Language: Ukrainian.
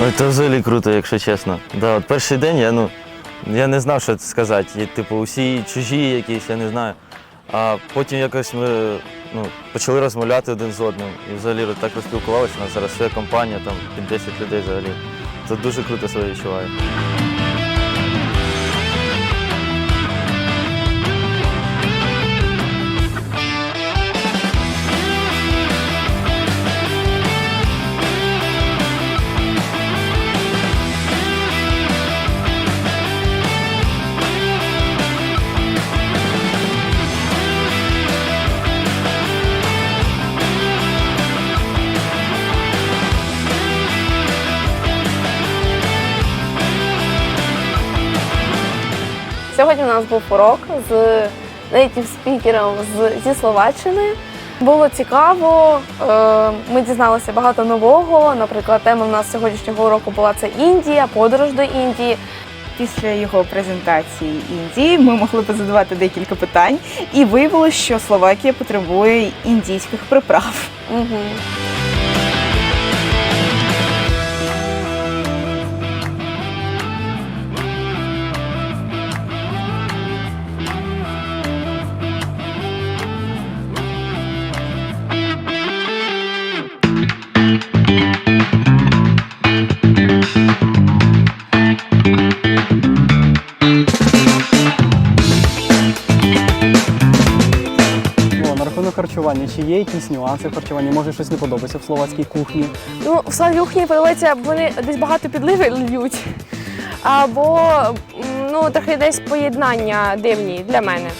Ой, це взагалі круто, якщо чесно. Да, от перший день я, ну, я не знав, що це сказати. І, типу, усі чужі якісь, я не знаю. А потім якось ми ну, почали розмовляти один з одним. І взагалі так розпілкувалися. У нас зараз своя компанія, там під 10 людей взагалі. Це дуже круто себе відчуваю. Сьогодні у нас був урок з нейтів спікером зі Словаччини. Було цікаво, е, ми дізналися багато нового. Наприклад, тема в нас сьогоднішнього уроку була це Індія, подорож до Індії. Після його презентації Індії ми могли б задавати декілька питань, і виявилося, що Словакія потребує індійських приправ. Угу. Харчування, чи є якісь нюанси в харчуванні? Може щось не подобається в словацькій кухні? Ну, в Славюхні подобається, вони десь багато підливи льють. Або ну, трохи десь поєднання дивні для мене.